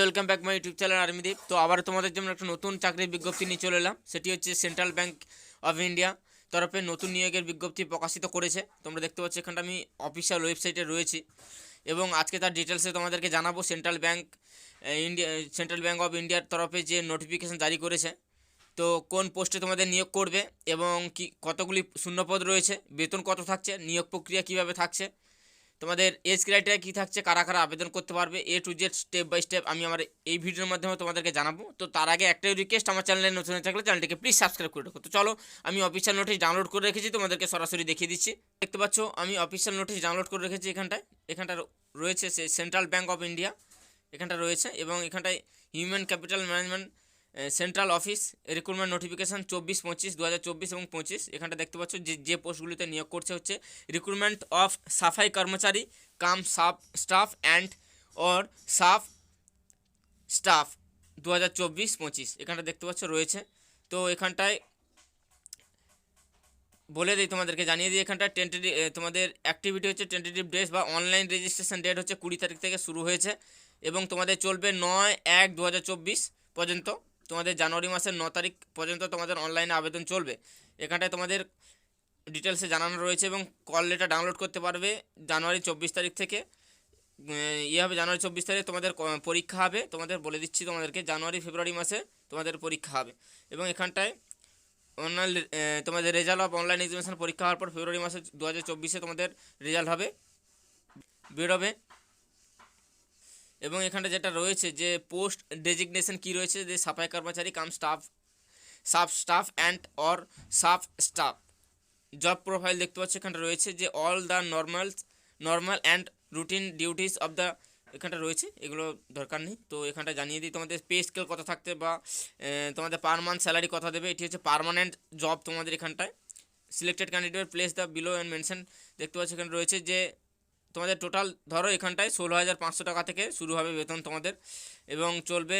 Welcome back my YouTube channel Armideep তো আবার তোমাদের জন্য একটা নতুন চাকরির বিজ্ঞপ্তি নিয়ে চলে এলাম। সেটি হচ্ছে সেন্ট্রাল ব্যাংক অফ ইন্ডিয়া তরফে নতুন নিয়োগের বিজ্ঞপ্তি প্রকাশিত করেছে। তোমরা দেখতে পাচ্ছ, এখানটা আমি অফিসিয়াল ওয়েবসাইটে রয়েছি। এবং আজকে তার ডিটেলসে তোমাদেরকে জানাব। Central bank India central bank of ইন্ডিয়ার তরফে যে নোটিফিকেশান জারি করেছে। তো কোন পোস্টে তোমাদের নিয়োগ করবে এবং কি, কতগুলি শূন্যপদ রয়েছে, বেতন কত থাকছে, নিয়োগ প্রক্রিয়া কীভাবে থাকছে তোমাদের এজ ক্রাইটেরিয়া কী থাকছে, কারা কারা আবেদন করতে পারবে A to Z step by step আমি আমার এই ভিডিওর মাধ্যমে তোমাদেরকে জানাব। তো তার আগে একটাই রিকোয়েস্ট আমার চ্যানেলে নতুন থাকলে চ্যানেলটিকে প্লিজ সাবস্ক্রাইব করে রাখো। তো চলো, আমি অফিসিয়াল নোটিশ ডাউনলোড করে রেখেছি, তোমাদেরকে সরাসরি দেখিয়ে দিচ্ছি। দেখতে পাচ্ছ, আমি অফিসিয়াল নোটিশ ডাউনলোড করে রেখেছি এখানটায়। এখানটা রয়েছে সে সেন্ট্রাল ব্যাঙ্ক অফ ইন্ডিয়া এখানটা রয়েছে এবং এখানটায় human capital management central office recruitment notification চব্বিশ, পঁচিশ দু এবং পঁচিশ। এখানটা দেখতে পাচ্ছ যে যে পোস্টগুলিতে নিয়োগ করছে হচ্ছে রিক্রুটমেন্ট অফ সাফাই কর্মচারী, cum sub staff and or sub staff দু হাজার চব্বিশ, পঁচিশ। এখানটা দেখতে পাচ্ছ রয়েছে। তো এখানটায় বলে দিই তোমাদেরকে, জানিয়ে দিই এখানটা টেন্টেটিভ তোমাদের অ্যাক্টিভিটি হচ্ছে টেন্টেটিভ ডেস বা অনলাইন রেজিস্ট্রেশন ডেট হচ্ছে কুড়ি তারিখ থেকে শুরু হয়েছে এবং তোমাদের চলবে নয় এক দু পর্যন্ত। তোমাদের জানুয়ারি মাসের ন তারিখ পর্যন্ত তোমাদের অনলাইনে আবেদন চলবে। এখানটায় তোমাদের ডিটেলসে জানানো রয়েছে এবং কল লেটার ডাউনলোড করতে পারবে জানুয়ারি চব্বিশ তারিখ থেকে। ইয়ে হবে জানুয়ারি চব্বিশ তারিখ তোমাদের পরীক্ষা হবে। তোমাদের বলে দিচ্ছি তোমাদেরকে জানুয়ারি ফেব্রুয়ারি মাসে তোমাদের পরীক্ষা হবে। এবং এখানটায় অনলাইন তোমাদের রেজাল্ট অফ অনলাইন এক্সামিনেশন পরীক্ষা হওয়ার পর ফেব্রুয়ারি মাসে দু হাজার চব্বিশে তোমাদের রেজাল্ট হবে। বেরোবে। এবং এখানটা যেটা রয়েছে যে পোস্ট ডেজিগনেশন কি রয়েছে যে সাফাই কর্মচারী, cum staff sub staff and or sub staff. Job profile দেখতে পাচ্ছ, এখানটা রয়েছে যে all the normal normal and routine duties of the এখানটা রয়েছে, এগুলো দরকার নেই। তো এখানটা জানিয়ে দিই, তোমাদের পে স্কেল কত থাকতে বা তোমাদের পার মান্থ স্যালারি কত দেবে, এটি হচ্ছে পারমানেন্ট জব তোমাদের এখানটায়। Selected candidate place the below and mention দেখতে পাচ্ছ, এখানে রয়েছে যে তোমাদের টোটাল ধরো এখানটায় ষোলো হাজার পাঁচশো টাকা থেকে শুরু হবে বেতন তোমাদের। এবং চলবে,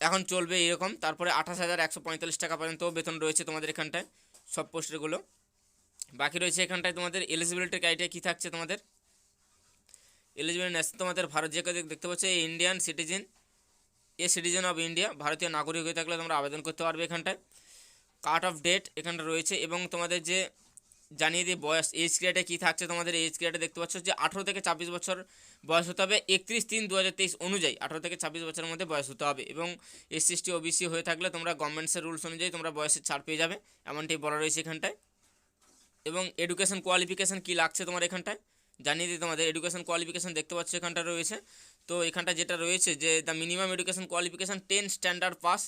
এখন চলবে এরকম, তারপরে আঠাশ হাজার একশো পঁয়তাল্লিশ টাকা পর্যন্ত বেতন রয়েছে তোমাদের এখানটায়, সব পোস্টেরগুলো। বাকি রয়েছে এখানটায় তোমাদের এলিজিবিলিটি ক্রাইটেরিয়া কী থাকছে তোমাদের? এলিজিবিলিটি ন্যাশনাল তোমাদের ভারত যে দেখতে পাচ্ছ Indian citizen a citizen of India ভারতীয় নাগরিক হয়ে থাকলে তোমরা আবেদন করতে পারবে এখানটায়। কাট অফ ডেট এখানটা রয়েছে এবং তোমাদের যে জানিয়ে দিই, বয়স এজ ক্রিয়াটা কী থাকছে তোমাদের? এজ ক্রিয়াটা দেখতে পাচ্ছ যে আঠেরো থেকে ছাব্বিশ বছর বয়স হতে হবে। একত্রিশ তিন দু অনুযায়ী আঠেরো থেকে ছাব্বিশ বছরের মধ্যে বয়স হতে হবে এবং এস সি এসটি ওবিসি হয়ে থাকলে তোমরা গভর্নমেন্টসের রুলস অনুযায়ী তোমরা বয়সের ছাড় পেয়ে যাবে। এমনটাই বলা রয়েছে এখানটায়। এবং এডুকেশন কোয়ালিফিকেশান কী লাগছে তোমার এখানটায়? জানিয়ে দিই তোমাদের এডুকেশন কোয়ালিফিকেশান দেখতে পাচ্ছ এখানটা রয়েছে। তো এখানটা যেটা রয়েছে যে the minimum education qualification ten standard pass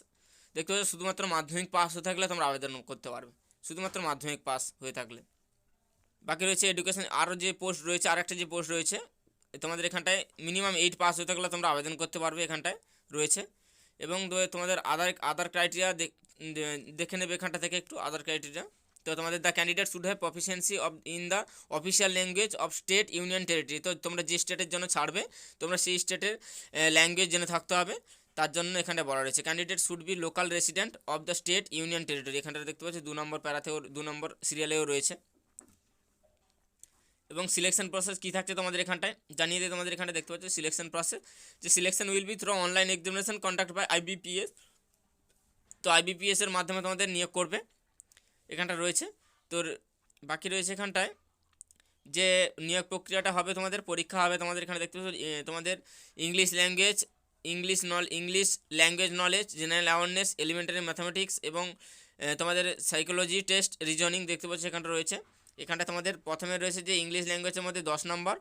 দেখতে পাচ্ছ, শুধুমাত্র মাধ্যমিক পাস হয়ে থাকলে তোমরা আবেদন করতে পারবে। শুধুমাত্র মাধ্যমিক পাস হয়ে থাকলে। বাকি রয়েছে এডুকেশন আরও যে পোস্ট রয়েছে, আরেকটা যে পোস্ট রয়েছে, তোমাদের এখানটায় মিনিমাম এইট পাস হয়ে থাকলে তোমরা আবেদন করতে পারবে এখানটায় রয়েছে। এবং তোমাদের আদার আদার ক্রাইটেরিয়া দেখে নেবে এখানটা থেকে একটু আদার ক্রাইটেরিয়া তো তোমাদের the candidate should have proficiency of in the official language of state union territory তো তোমরা যে স্টেটের জন্য ছাড়বে, তোমরা সেই স্টেটের ল্যাঙ্গুয়েজ জেনে থাকতে হবে। তার জন্য এখানে বলা রয়েছে candidate should be local resident of the state union territory এখানটা দেখতে পাচ্ছি, দু নম্বর প্যারাতেও, দু নম্বর সিরিয়ালেও রয়েছে। এবং সিলেকশন প্রসেস কী থাকছে তোমাদের এখানটায়? জানিয়ে দিই তোমাদের এখানে দেখতে পাচ্ছ সিলেকশন প্রসেস যে selection will be through online examination conduct by IBPS তো আইবিপিএস এর মাধ্যমে তোমাদের নিয়োগ করবে। এখানটা রয়েছে। তোর বাকি রয়েছে এখানটায় যে নিয়োগ প্রক্রিয়াটা হবে তোমাদের, পরীক্ষা হবে তোমাদের এখানে দেখতে পাচ্ছ তোমাদের ইংলিশ ল্যাঙ্গুয়েজ ইংলিশ নল English language knowledge general awareness elementary mathematics এবং তোমাদের সাইকোলজি টেস্ট রিজনিং দেখতে পাচ্ছ এখানটা রয়েছে। এখানটা তোমাদের প্রথমে রয়েছে যে ইংলিশ ল্যাঙ্গুয়েজের মধ্যে দশ নম্বর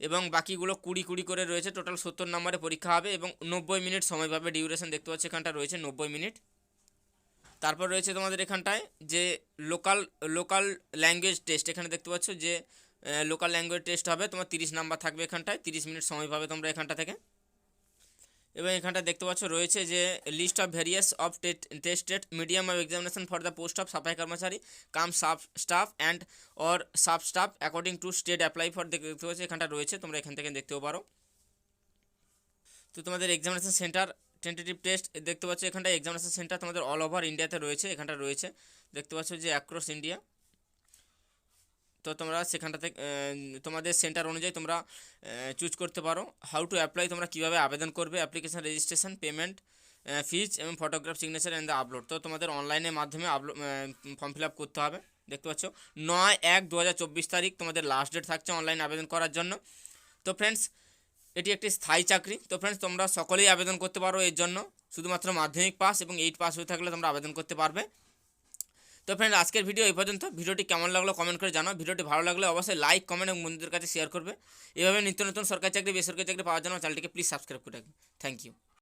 এবং বাকিগুলো কুড়ি কুড়ি করে রয়েছে। টোটাল সত্তর নম্বরে পরীক্ষা হবে এবং নব্বই মিনিট সময় পাবে। ডিউরেশন দেখতে পাচ্ছ এখানটা রয়েছে নব্বই মিনিট। তারপর রয়েছে তোমাদের এখানটায় যে লোকাল লোকাল ল্যাঙ্গুয়েজ টেস্ট এখানে দেখতে পাচ্ছ যে লোকাল ল্যাঙ্গুয়েজ টেস্ট হবে। তোমার তিরিশ নাম্বার থাকবে এখানটায়। তিরিশ মিনিট সময় পাবে তোমরা এখানটা থেকে। এবং এখানটা দেখতে পাচ্ছ রয়েছে যে list of various of tested medium of examination for the post of সাফাই কর্মচারী cum sub staff and or sub staff according to state apply for দেখতে পাচ্ছ এখানটা রয়েছে, তোমরা এখান থেকে দেখতেও পারো। তো তোমাদের এক্সামিনেশন সেন্টার টেন্টেটিভ টেস্ট দেখতে পাচ্ছ এখানটা এক্সামিনেশন সেন্টার তোমাদের অল ওভার ইন্ডিয়াতে রয়েছে, এখানটা রয়েছে। দেখতে পাচ্ছ যে অ্যাক্রস ইন্ডিয়া তো তোমরা সেখানটাতে তোমাদের সেন্টার অনুযায়ী তোমরা চুজ করতে পারো হাউ টু অ্যাপ্লাই তোমরা কীভাবে আবেদন করবে অ্যাপ্লিকেশন রেজিস্ট্রেশন পেমেন্ট ফিজ এবং photograph signature and the upload তো তোমাদের অনলাইনের মাধ্যমে আপলোড ফর্ম ফিল আপ করতে হবে, দেখতে পাচ্ছ? নয় এক দু তারিখ তোমাদের লাস্ট ডেট থাকছে অনলাইন আবেদন করার জন্য। তো ফ্রেন্ডস এটি একটি স্থায়ী চাকরি। তো ফ্রেন্ডস তোমরা সকলেই আবেদন করতে পারো এর জন্য। শুধুমাত্র মাধ্যমিক পাস এবং এইট পাস হয়ে থাকলে তোমরা আবেদন করতে পারবে। তো ফ্রেন্ড আজকের ভিডিও এই পর্যন্ত। ভিডিওটি কেমন লাগল কমেন্ট করে জানাও। ভিডিওটি ভালো লাগলে অবশ্যই লাইক কমেন্ট এবং বন্ধুদের কাছে শেয়ার করবে। এভাবে নিত্য নতুন সরকারি চাকরি, বেসরকারি চাকরি পাওয়ার জন্য চ্যানেলটিকে প্লিজ সাবস্ক্রাইব করে রাখবে। Thank you